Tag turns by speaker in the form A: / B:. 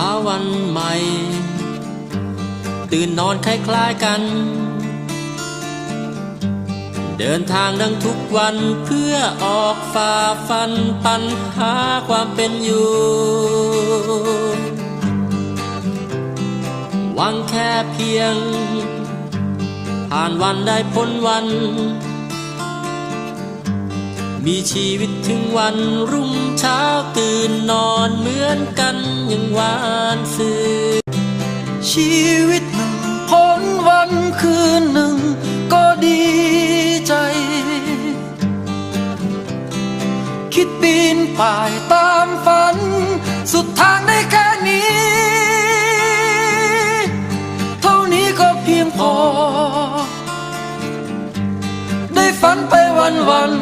A: ช้าวันใหม่ ตื่นนอนคล้ายๆกัน เดินทางดังทุกวันเพื่อออกฝ่าฟันปัญหาความเป็นอยู่ หวังแค่เพียง ผ่านวันได้พ้นวัน มีชีวิตถึงวันรุ่งเช้าตื่น ยังหวานซื่อ
B: ชีวิตหนึ่งพ้นวันคืนหนึ่งก็ดีใจ คิดปีนป่ายตามฝัน สุดทางได้แค่นี้ เท่านี้ก็เพียงพอ ได้ฝันไปวันวัน